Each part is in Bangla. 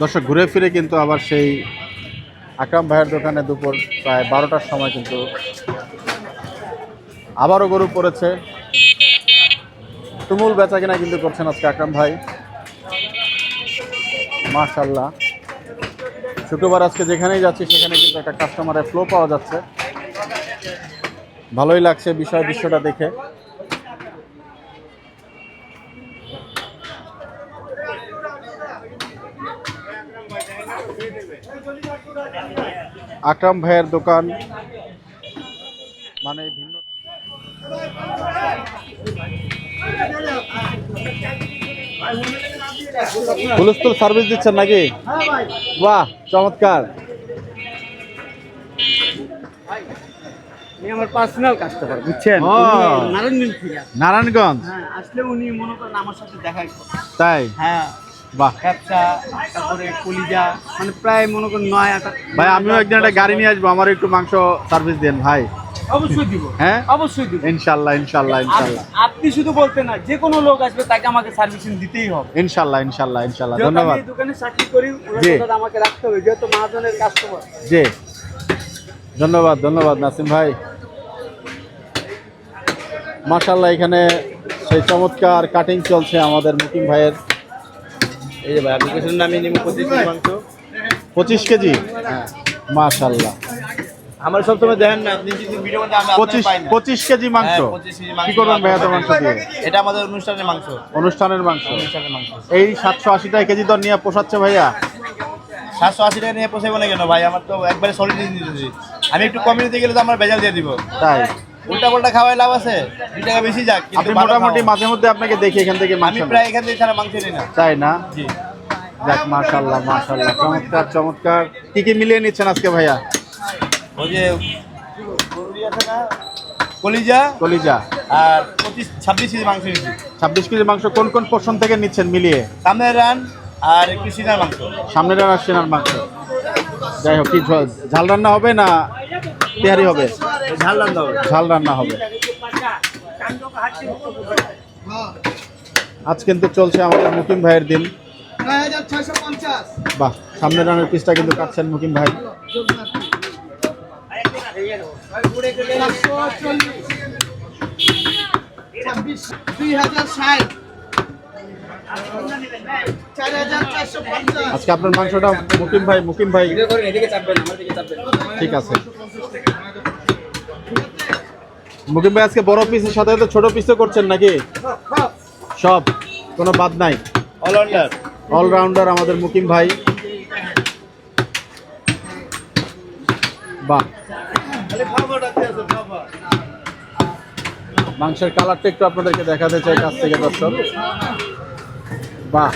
দর্শক, ঘুরে ফিরে কিন্তু আবার সেই আকরাম ভাইয়ের দোকানে দুপুর প্রায় বারোটার সময় কিন্তু আবারও গরু পড়েছে। তুমুল বেচা কিনা কিন্তু করছেন আজকে আকরাম ভাই। মার্শাল্লাহ শুক্রবার আজকে যেখানেই যাচ্ছি, সেখানে কিন্তু একটা কাস্টমারের ফ্লো পাওয়া যাচ্ছে। ভালোই লাগছে বিষয় দৃশ্যটা দেখে। আকরাম ভাইয়ের দোকান। মানে ভিন্ন হুলস্থুল সার্ভিস দিচ্ছেন নাকি? বাহ চমৎকার। আমার পার্সোনাল কাস্টমার বুঝছেন? নারায়ণগঞ্জ থেকে নারায়ণগঞ্জ? হ্যাঁ আসলে উনি মনে করেন আমার সাথে দেখাই করে। তাই? হ্যাঁ। বাহ। ব্যবসা তারপরে কলিজা মানে প্রায় মনে করেন নয় আটা ভাই আমিও একদিন একটা গাড়ি নিয়ে আসব আমার একটু মাংস সার্ভিস দেন ভাই। অবশ্যই দিব। হ্যাঁ? অবশ্যই দিব। আপনি শুধু বলতে না যে কোনো লোক আসবে তাকে আমাকে সার্ভিসিং দিতেই হবে। ইনশাল্লাহ ইনশাল্লাহ ইনশাল্লাহ যেহেতু আমি দোকানে চাকরি করি ওনার আমাকে রাখতে হবে যেহেতু মহাজনের কাস্টমার জি। ধন্যবাদ ধন্যবাদ নাসিম ভাই। এখানে সেই চমৎকার কাটিং চলছে আমাদের মুকিম ভাইয়ের। এই যে ভাই নিব পঁচিশ মাংস। পঁচিশ কেজি? মাশাল্লাহ আমার সবসময় দেখেন না আপনি যদি ভিডিও মধ্যে আমি পঁচিশ পঁচিশ কেজি মাংস? হ্যাঁ, 25 কেজি মাংস। কি করবেন ভাইয়া তো মাংস দিয়ে? এটা আমাদের অনুষ্ঠানের মাংস। অনুষ্ঠানের মাংস। অনুষ্ঠানের মাংস। এই সাতশো আশি টাকা কেজি দর নিয়ে পোষাচ্ছে ভাইয়া? সাতশো আশি টাকা নিয়ে পোষাবো না কেন ভাই? আমার তো একবারে সলিড আমি একটু কমে নিতে গেলে তো আমার বেজাল দিয়ে দিব। তাই? উল্টা পাল্টা খাওয়াই লাভ আছে? দুই টাকা বেশি যাক কিন্তু আপনি মোটামুটি মাঝে মধ্যে আপনাকে দেখি এখান থেকে মাংস আমি প্রায় এখান থেকে ছাড়া মাংস নিই না। তাই না? জি। যাক মাশাল্লাহ মাশাল্লাহ চমৎকার চমৎকার। কি কি মিলিয়ে নিচ্ছেন আজকে ভাইয়া? ওই যে না? কলিজা কলিজা। আর পঁচিশ ছাব্বিশ কেজি মাংস নিচ্ছি। ছাব্বিশ কেজি মাংস কোন কোন পোর্শন থেকে নিচ্ছেন মিলিয়ে? সামনের রান আর একটু সিনার মাংস। সামনের রান্নার সেনার মাংস। যাই হোক কি ঝাল রান্না হবে না তেহারি হবে। ঝাল রান্না হবে। ঝাল রান্না হবে। আজ কিন্তু চলছে আমাদের মুকিম ভাইয়ের দিন। বাহ সামনের রানের পিসটা কিন্তু কাটছেন মুকিম ভাই। আজকে আপনার মাংসটা মুকিম ভাই মুকিম ভাই। ঠিক আছে। মুকিম ভাই আজকে বড় পিসের সাথে সাথে ছোট পিসও করছেন নাকি? সব কোনো বাদ নাই। অলরাউন্ডার অলরাউন্ডার আমাদের মুকিম ভাই। বাহ। মাংসের কালারটা একটু আপনাদেরকে দেখাতে চাই কাছ থেকে দর্শক। বাহ।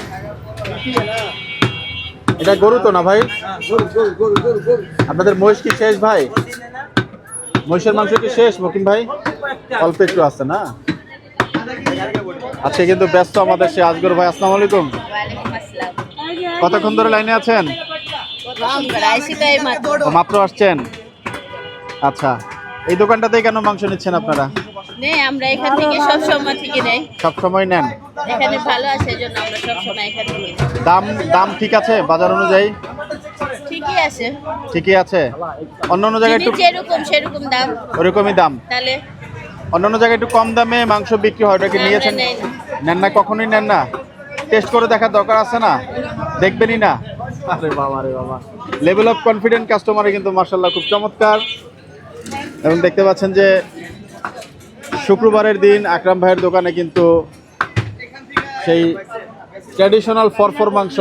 এটা গরু তো না ভাই? আপনাদের মহিষ কি শেষ ভাই? মহিষের মাংস কি শেষ মকিম ভাই? অল্প একটু আছে না? আজকে কিন্তু ব্যস্ত আমাদের সে আজগর ভাই। আসসালামু আলাইকুম। কতক্ষণ ধরে লাইনে আছেন? মাত্র আসছেন? আচ্ছা। এই দোকানটাতেই কেন মাংস নিচ্ছেন আপনারা? আমরা এখান থেকে সব সময় থেকে নেই। সব সময় নেন? এখানে ভালো আছে এই জন্য আমরা সব সময় এখান নিই। দাম দাম ঠিক আছে বাজার অনুযায়ী? ঠিকই আছে। ঠিকই আছে। অন্য অন্য জায়গায় একটু যেরকম সেরকম দাম। ওরকমই দাম। তাহলে অন্য অন্য জায়গায় একটু কম দামে মাংস বিক্রি হয় ওটা কি নিয়েছেন? নেন না কখনোই নেন না। টেস্ট করে দেখার দরকার আছে না? দেখবেনই না। আরে বাবা রে বাবা। লেভেল অফ কনফিডেন্ট কাস্টমারে কিন্তু মার্শাল্লাহ খুব চমৎকার। এবং দেখতে পাচ্ছেন যে শুক্রবারের দিন আকরাম ভাইয়ের দোকানে কিন্তু সেই ট্র্যাডিশনাল ফরফর মাংস।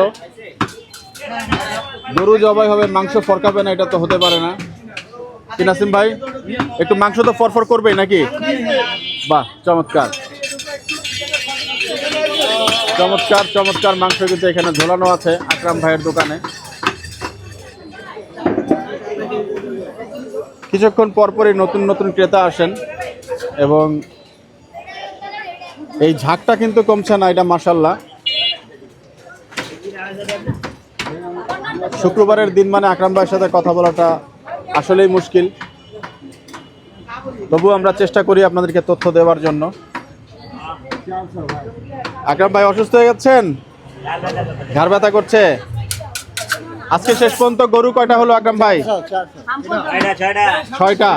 গরু জবাই হবে, মাংস ফরকাবে না, এটা তো হতে পারে না। কি নাসিম ভাই? একটু মাংস তো ফরফর করবেই নাকি? বাহ, চমৎকার। চমৎকার চমৎকার মাংস কিন্তু এখানে ঝোলানো আছে আকরাম ভাইয়ের দোকানে। কিছুক্ষণ পরপরই নতুন নতুন ক্রেতা আসেন এবং এই ঝাঁকটা কিন্তু কমছে না এটা মাসাল্লাহ শুক্রবারের দিন মানে আকরাম ভাইয়ের সাথে কথা বলাটা আসলেই মুশকিল। তবু আমরা চেষ্টা করি আপনাদেরকে তথ্য দেওয়ার জন্য। আকরাম ভাই অসুস্থ হয়ে যাচ্ছেন ঘাড় ব্যথা করছে? আজকে শেষ পর্যন্ত গরু কয়টা হলো আকরাম ভাই? ছয়টা।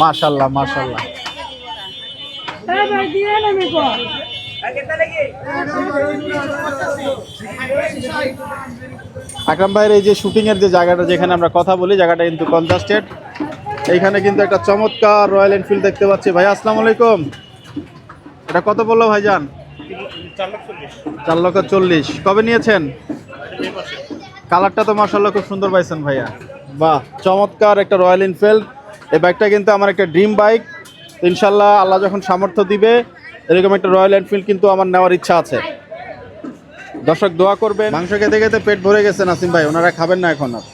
মাশাল্লাহ মাশাল্লাহ আকরাম ভাইয়ের এই যে শুটিং এর যে জায়গাটা যেখানে আমরা কথা বলি, জায়গাটা কিন্তু কনজাস্টেড এইখানে কিন্তু একটা চমৎকার রয়্যাল এনফিল্ড দেখতে পাচ্ছি। ভাই, আসসালামু আলাইকুম। এটা কত বলল ভাইজান? চার লক্ষ চল্লিশ। কবে নিয়েছেন? কালারটা তো মার্শাল্লাহ খুব সুন্দর পাইছেন ভাইয়া। বাহ, চমৎকার একটা রয়্যাল এনফিল্ড এই বাইকটা কিন্তু আমার একটা ড্রিম বাইক ইনশাল্লাহ আল্লাহ যখন সামর্থ্য দিবে, এরকম একটা রয়্যাল এনফিল্ড কিন্তু আমার নেওয়ার ইচ্ছা আছে। দর্শক, দোয়া করবেন। মাংস খেতে খেতে পেট ভরে গেছে নাসিম ভাই, ওনারা খাবেন না এখন আর।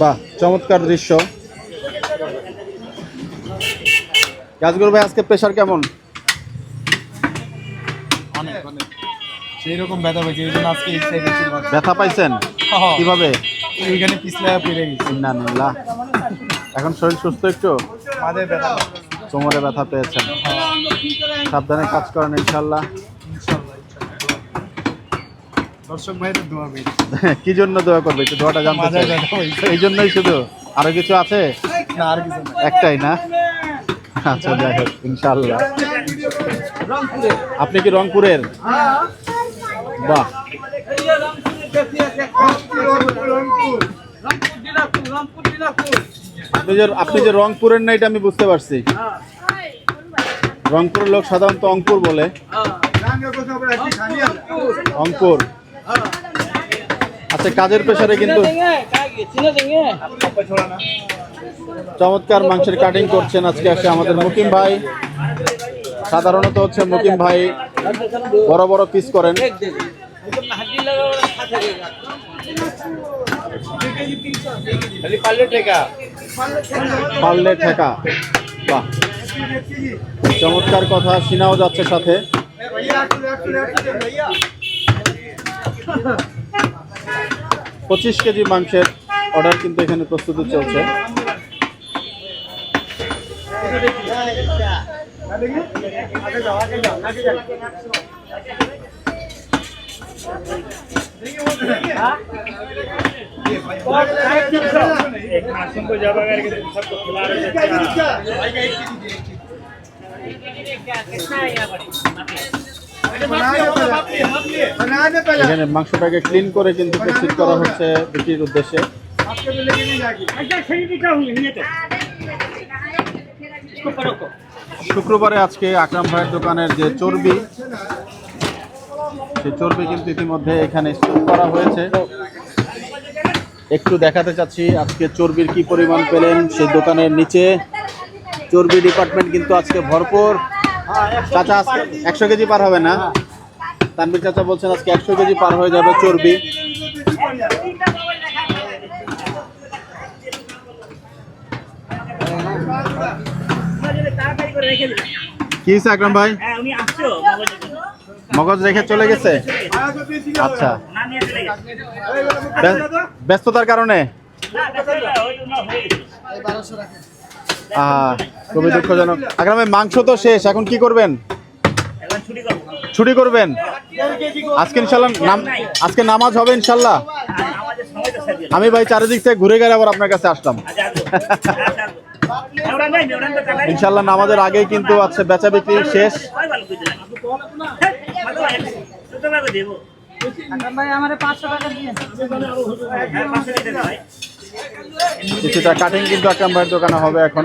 বাহ, চমৎকার দৃশ্য। গাছগুলো ভাই, আজকে প্রেশার কেমন? সেই রকম ব্যথা পেয়েছে এই জন্য আজকে এই সাইড ব্যথা পাইছেন? কীভাবে? ওইখানে পিছলে পেরে গেছি। না না এখন শরীর সুস্থ একটু? মাঝে ব্যথা কোমরে ব্যথা পেয়েছেন। সাবধানে কাজ করেন ইনশাল্লাহ দর্শক ভাইদের দোয়া পেয়ে কি জন্য দোয়া করবে? একটু দোয়াটা জানতে চাই। এই জন্যই শুধু? আরও কিছু আছে? না আর কিছু একটাই না? আচ্ছা যাই হোক ইনশাল্লাহ আপনি কি রংপুরের? বাহ। আপনি যে আপনি যে রংপুরের না এটা আমি বুঝতে পারছি। রংপুরের লোক সাধারণত অঙ্কুর বলে। অঙ্কুর। আচ্ছা কাজের পেশারে কিন্তু চমৎকার মাংসের কাটিং করছেন আজকে আসে আমাদের মুকিম ভাই। সাধারণত হচ্ছে মুকিম ভাই বড় বড় পিস করেন। পারলে ঠেকা। বাহ। চমৎকার কথা শোনাও যাচ্ছে সাথে। পঁচিশ কেজি মাংসের অর্ডার কিন্তু এখানে প্রস্তুতি চলছে। এখানে মাংসটাকে ক্লিন করে কিন্তু প্রস্তুত করা হচ্ছে বিক্রির উদ্দেশ্যে। শুক্রবারে আজকে আকরাম ভাইয়ের দোকানের যে চর্বি, সেই চর্বি কিন্তু ইতিমধ্যে এখানে স্টোর করা হয়েছে। একটু দেখাতে চাচ্ছি আজকে চর্বির কি পরিমাণ পেলেন সেই দোকানের নিচে। চর্বি ডিপার্টমেন্ট কিন্তু আজকে ভরপুর। চাচা আজকে একশো কেজি পার হবে না? তানবির চাচা বলছেন আজকে একশো কেজি পার হয়ে যাবে চর্বি। কি হয়েছে আকরাম ভাই? মগজ রেখে। চলে গেছে? আচ্ছা। ব্যস্ততার কারণে? খুবই দুঃখজনক। আকরাম ভাই মাংস তো শেষ এখন কি করবেন? ছুটি করবেন? আজকে ইনশাল্লাহ নাম আজকে নামাজ হবে ইনশাল্লাহ আমি ভাই চারিদিক থেকে ঘুরে গেলে আবার আপনার কাছে আসলাম। ইনশাল্লাহ নামাজের আগেই কিন্তু আছে, বেচা বিক্রি শেষ। কিছুটা কাটিং কিন্তু আকরাম ভাইয়ের দোকানে হবে এখন।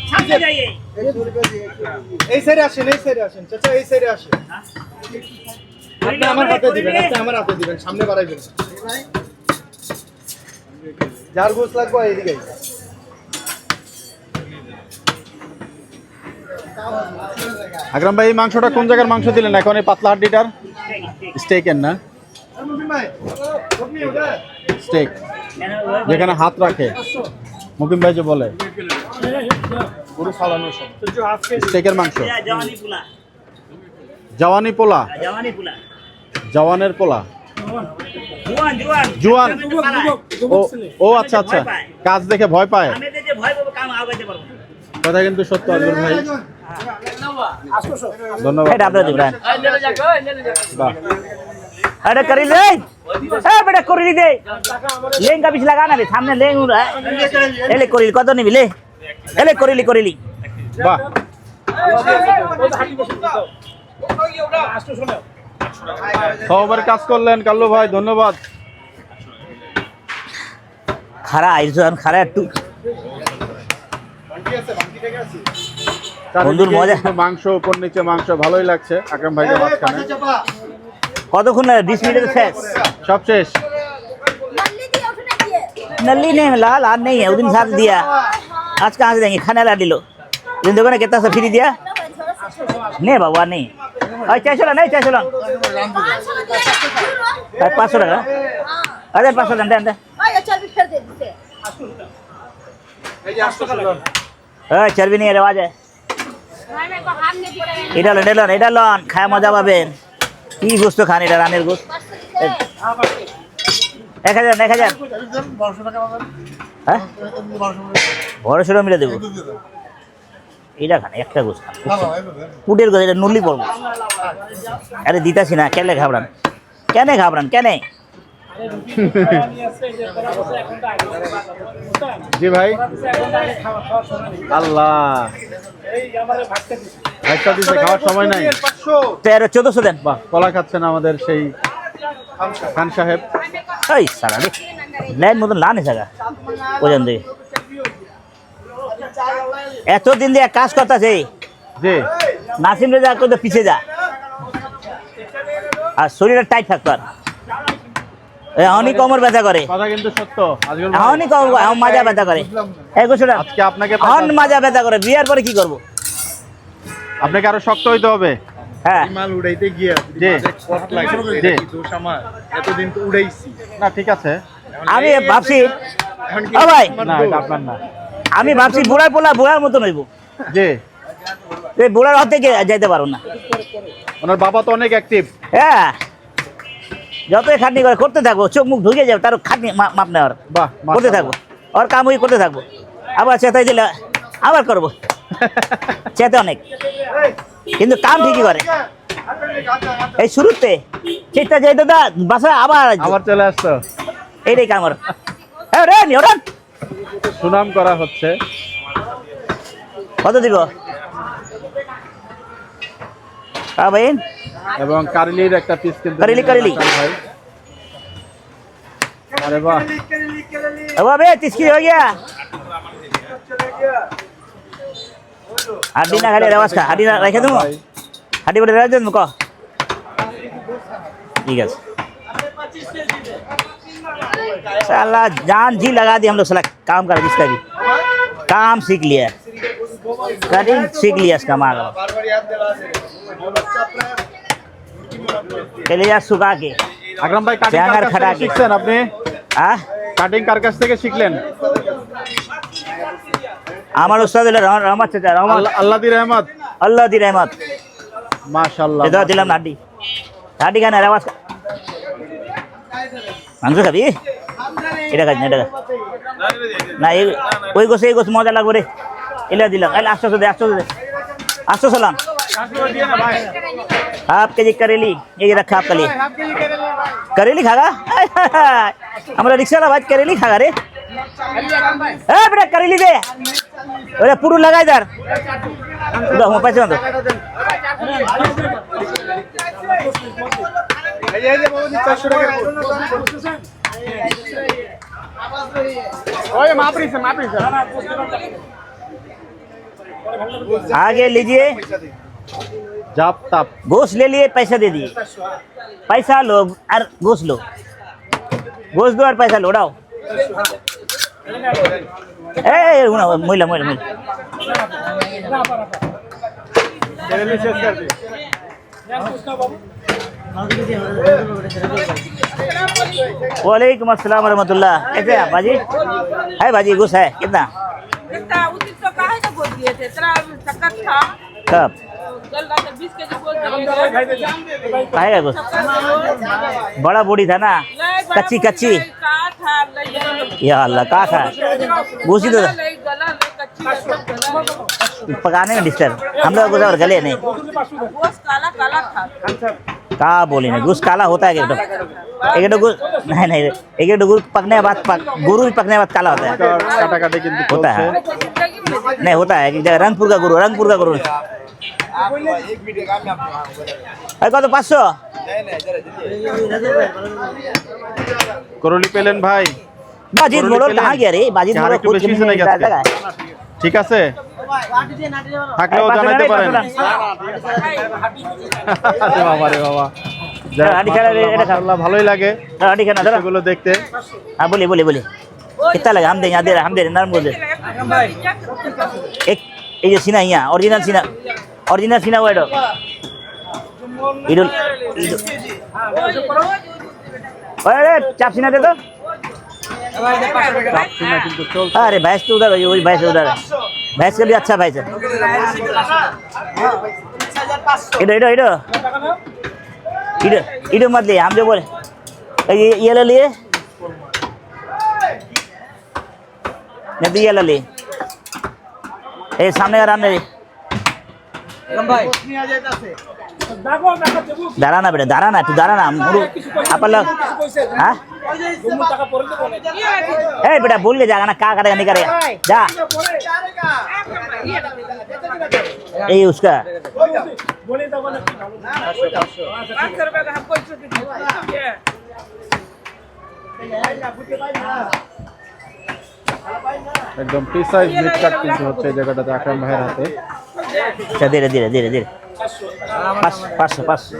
এই সাইডে আসেন এই সাইডে আসেন। চাচা এই সাইডে আসেন। আপনি আমার হাতে দিবেন আপনি আমার হাতে দিবেন সামনে বাড়াইবেন যার গোস লাগবে আকরাম ভাই এই মাংসটা কোন জায়গার মাংস দিলেন? এখন এই পাতলা হাড্ডিটার? স্টেকের না? স্টেক। যেখানে হাত রাখে। মুকিম ভাই যে বলে। পুরো ফালানোর সব স্টেকের মাংস जवानी पुला জওয়ানি পোলা जवानी पुला জওয়ানের পোলা जुआन जुआन জুয়ান ও ও আচ্ছা আচ্ছা কাজ দেখে ভয় পায় আমি তো যে ভয় পাবো কাম আগাইতে পারবো না। কথা কিন্তু সত্য আজমল ভাই ধন্যবাদ এটা আপনার দিবেন বাহ। अरे करी ले ए बेटा करी दे लेंग का बीच लगा ना रे सामने लेंग उड़ा ए ले करी कत नहीं ले এলে করিলি করিলি। সবার কাজ করলেন কাল্লু ভাই ধন্যবাদ। খারা আইজন খারা একটু। বন্ধুর মজা। মাংস উপর নিচে মাংস ভালোই লাগছে আকরাম ভাইকে মাঝখানে। কতক্ষণ না বিশ মিনিট শেষ? সব শেষ। নল্লি নেই লাল আর নেই ওদিন সাথ দিয়া। साथ दिया आज कहाँ से देंगे खाने ला दिलो दिन दुकान कितना सा फ्री दिया नहीं बाबा नहीं अरे चाय चला नहीं चाय चला पाँच सौ टका अरे पाँच सौ घंटे घंटे চর্বি নিয়ে রেওয়াজ এটা লন এটা লন এটা লন খায় মজা পাবেন কি গোস্ত খান এটা রানের গোস্ত এক হাজার এক হাজার। হ্যাঁ? বড় সড়ো মিলে দেবো। এটা খান একটা পুটের এটা নুলি পড়ব আরে দিতাছি না কেন ঘাবড়ান? কেন ঘাবড়ান কেন? জি ভাই। আল্লাহ। একটা দিতে খাওয়ার সময় নাই। তেরো চোদ্দশো দেন। বাহ কলা খাচ্ছেন আমাদের সেই খান সাহেব। এই সারা রে লাইন মতন লানে জায়গা ওজন থেকে এতদিন দিয়ে কাজ করতেছে। জি। নাসিম রেজা করতে পিছিয়ে যা। আর শরীরটা টাইট থাকতো এখনই কোমর ব্যথা করে। কথা কিন্তু সত্য। এখনই কম এখন মাজা ব্যথা করে। এক বছর আজকে আপনাকে এখন মাজা ব্যথা করে। বিয়ার পরে কি করব? আপনাকে আরও শক্ত হইতে হবে। হ্যাঁ। মাল উড়াইতে গিয়ে কষ্ট লাগে দোষ আমার এতদিন তো উড়াইছি। না ঠিক আছে। আমি ভাবছি ও ভাই। না এটা আপনার না। আমি ভাবছি বুড়ার পোলা বুড়ার মতন হইব। জি। এই বুড়ার হাত থেকে যাইতে পারো না। ওনার বাবা তো অনেক অ্যাক্টিভ হ্যাঁ। যতই খাটনি করে করতে থাকব। চোখ মুখ ঢুকে যাবে তার খাটনি মাপ নেওয়ার। বাহ করতে থাকব। ওর কাম ওই করতে থাকব। আবার চেতাই দিলে আবার করব। চেতে অনেক। কিন্তু কাম ঠিকই করে এই শুরুতে চেষ্টা যাই দাদা বাসা আবার আসবে। আবার চলে আসতো এইটাই কাম ওর এ, ওরে, নি, ওরে। সুনাম করা হচ্ছে কত দিব হ্যাঁ ভাই এবং কারিলির একটা পিস কিন্তু কারিলি, কারিলি। ভাই আরে বাহ अब अबे तिसकी हो गया হাড্ডি না খালি রেওয়াজ খা হাড্ডি না রেখে দেবো ভাই, হাড্ডি বলে রেওয়াজ দেবো ক ठीक है साला जान जी लगा दी हम लोग साला काम कर जिसका भी काम सीख लिया कटिंग सीख लिया इसका मार বারবার ইয়াদ দিলা আছে चले जा सुखा के আকরাম ভাই কাটিং ব্যাঙার কার কাছ খাড়া থেকে কে। শিখছেন আপনি हाँ কাটিং কার কাছ থেকে শিখলেন আমার উস্তাদ হলো রহমান রহমান চাচা রহমান আল্লাহ আল্লাহ দি রহমত আল্লাহ দি রহমত মাশাআল্লাহ এটা দিলাম হাড্ডি হাড্ডি খান রেওয়াজ খা মাংস খাবি এটা খাচ্ছি না এটা খা। না এই ওই গোছে এই গোছ মজা লাগবে রে এলে দিলাম এলে আটশো দে আটশো দে আটশো সালাম हाफ के जी करेली ये ये रखा आपका लिए करेली खागा हाय, हाय, हाय। हमारा रिक्शा वाला भाई करेली खागा रे ए बेटा करेली दे अरे पुरु लगा इधर उधर हम पैसे दो आगे लीजिए জাপ তাপ गोश्त ले लिए पैसा दे दिए पैसा लो और गोश्त लो गोश्त दो और पैसा लो उड़ाओ ए ए, उना मुइला मुइला मुइला वालेकुम अस्सलाम रहमतुल्लाह कैसे हैं बाजी है बाजी गोश्त है कितना इतना उचित तो काहे का बोल दिए थे इतना सकत था कब खाएगा कुछ? बड़ा बूढ़ी था ना? कच्ची कच्ची। ये अल्लाह का था? घूसी तो पकाने में डिस्टर्ब हम लोग तो और गले नहीं। कहा बोली नहीं? घुस काला होता है एकदम तो? एक तो गुर नहीं नहीं एक गुर पकने के बाद पक, गुरु भी पकने के बाद काला होता है। होता है। नहीं होता है। रंगपुर का गुरु रंगपुर का गुरु। आप एक वीडियो काम में आपको अरे कौन तो पाँच सौ नहीं नहीं जरा जल्दी করলি পেলেন ভাই बाजीत করলি मोड़ो পেলেন? कहाँ गया रे बाजीत কি আর मोड़ो একটু खुद বেশি के হয়েছে নাকি लिए আজকে? लगा है ঠিক আছে থাকলেও পাঁচশো জানাইতে টাকা, পারেন পাঁচশো টাকা। আরে বাবা রে বাবা যাই হোক, হাঁটি ছাড়া রে, এটা খাও। মাশাআল্লাহ ভালোই লাগে हाँ ठीक है ना जरा এগুলো দেখতে हाँ बोलिए बोलिए बोलिए कितना लगा हम देंगे यहाँ दे रहे हम दे रहे नरम बोल दे एक ये जो सीना यहाँ ओरिजिनल सीना ओरिजिनल सीना हुआ इडो इडो अरे चाप सीना दे दो সিনা কিন্তু চলছে अरे भैंस तो उधर है वही भैंस उधर है भैंस के लिए अच्छा भैंस है इधर इधर इधर इधर इधर मत लिए हम जो बोले ये ये ले लिए नहीं तो ये ले लिए ए सामने का राम ভাই। দাঁড়া না বেটা, দাঁড়া না, একটু দাঁড়া না আপনার হ্যাঁ? এই বেটা, বললে যা না কা কাটা নিকা রে যা। এই উসকা। একদম পিসাইজ মিট কাট কিন্তু হচ্ছে জায়গাটাতে আকরাম ভাইয়ের হাতে। আচ্ছা ধীরে ধীরে ধীরে ধীরে। পাঁচশো পাঁচশো পাঁচশো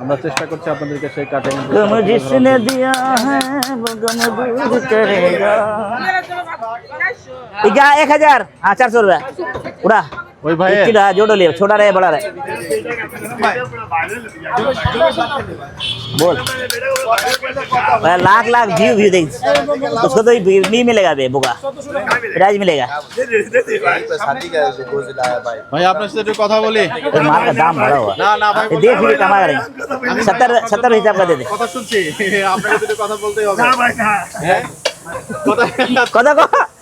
আমরা চেষ্টা করছি আপনাদেরকে সেই কাটে তুম জিসনে দিয়া হ্যাঁ বগন দূর করেগা। এটা এক হাজার। আচার চলবে ওরা ওই ভাই एक किलो हाँ, जोड़ो ले छोटा रहे बड़ा रहे बोल भाई, लाख लाख व्यू व्यू देख उसको तो व्यू नहीं मिलेगा बे बुगा प्राइज मिलेगा शादी का गोश्त लाया भाई ভাই আপনার সাথে একটু কথা বলি तो माल का दाम बढ़ा हुआ না না ভাই ये देख लिए कमा रहे सत्तर सत्तर हिसाब का दे दे কথা শুনছি আপনাকে দুটো কথা বলতেই হবে হ্যাঁ কথা कदा को कदा को ठीक है मुझे আরে আচ্ছা আপনি ক্যামেরা- आ- आज का नहीं लो पच्चीस के जी गोश्त ভাই छब्बीस के जी পিছ থেকে কথা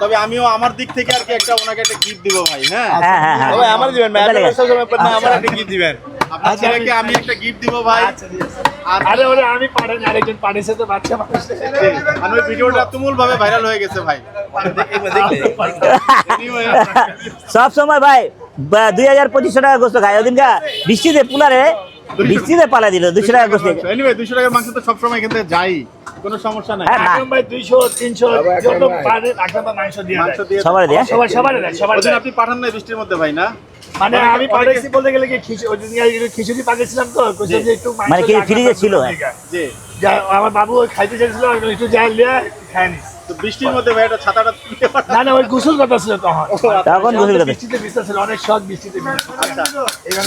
তবে আমিও আমার দিক থেকে আর কি একটা ওনাকে একটা গিফট দিব ভাই হ্যাঁ? হ্যাঁ হ্যাঁ হ্যাঁ। ভাই আমার দিবেন ভাই চলে আপনার সময় পর না আমার একটা গিফট দিবেন। আপনার ছেলেকে আমি একটা গিফট দিব ভাই। আরে ওরে আমি পারেন আরেকজন পানিছে তো বাচ্চা মানুষ। আর ওই ভিডিওটা তুমুল ভাবে ভাইরাল হয়ে গেছে ভাই। সব সময় ভাই দুই হাজার পঁচিশশো টাকা গোস্ত খায়। ওদিন কা বৃষ্টিতে পুলারে বৃষ্টিতে পালা দিল দুশো টাকা গোস্ত এনিওয়ে 200 টাকার মাংস তো সবসময় এখান থেকে যাই কোনো সমস্যা নাই। হ্যাঁ না। আকরাম ভাই দুইশো তিনশো যত পারেন আকরাম মাংস দিয়ে মাংস দিয়ে। সবার দিয়ে? সবার সবার সবার আপনি পাঠান নাই বৃষ্টির মধ্যে ভাই না? মানে আমি পাঠাইছি বলতে গেলে কি খিচুড়ি পাঠিয়েছিলাম তো একটু মানে কি ফ্রিজে ছিল? জি। আমার বাবু খাইতে চাইছিল একটু যাই লিয়ে হ্যাঁ, হ্যাঁ। তো বৃষ্টির মধ্যে ভাই ছাতাটা ওই আচ্ছা। বৃষ্টিতে অনেক বৃষ্টিতে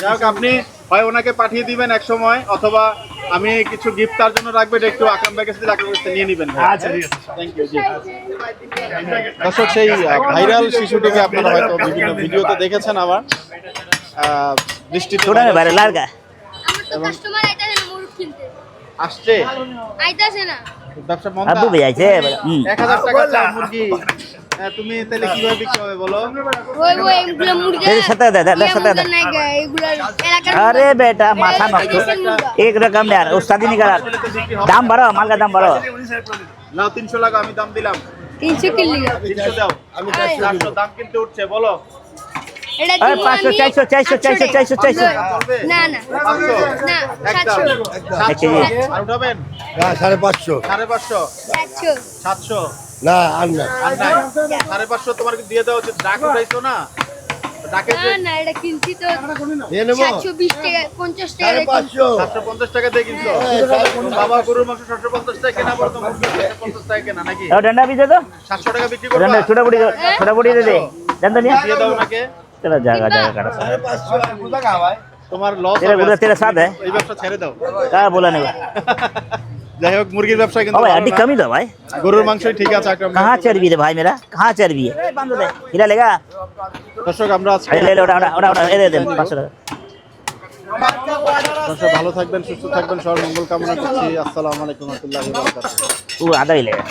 আচ্ছা। আপনি হয় ওনাকে পাঠিয়ে দিবেন এক সময় অথবা আমি কিছু গিফট তার জন্য রাখবে একটু আকাম ভাইকে কাছে আকরাম নিয়ে নিবেন আচ্ছা দর্শক সেই ভাইরাল শিশুটিকে আপনারা হয়তো বিভিন্ন ভিডিওতে দেখেছেন আমার বৃষ্টি এবং আসছে? আইতাছে না। আরে বেটা মাথা নষ্ট। এক রকম না উস্তাদি নিকাল দাম বাড়ো মালকা দাম বাড়ো নাও 300 লাগা আমি দাম দিলাম। 300 কি আমি দাম কিন্তু উঠছে বলো। এটা দিব আমি দিয়ে তো টাকা বাবা গরুর মাংস টাকা কেনা টাকা বিক্রি করবা? ছোটা ছোট বড়ি ছোট নিয়ে। দিয়ে দাও নাকি প্রত্যেকটা জায়গা জায়গা কাটা তোমার লস তেরা হ্যাঁ? এই ব্যবসা ছেড়ে দাও। বলে নেব। যাই হোক মুরগির ব্যবসা কিন্তু ভাই কমই দাও ভাই। গরুর মাংস ঠিক আছে কাহা চারবি রে ভাই মেরা? কাহা চারবি? দে। দর্শক আমরা আজকে লে লে ওটা ওটা ওটা এ দেন 500 টাকা। দর্শক ভালো থাকবেন সুস্থ থাকবেন সবার মঙ্গল কামনা করছি। আসসালামু আলাইকুম ওয়া রাহমাতুল্লাহি ওয়া বারাকাতুহু। ও আদাই লেগা।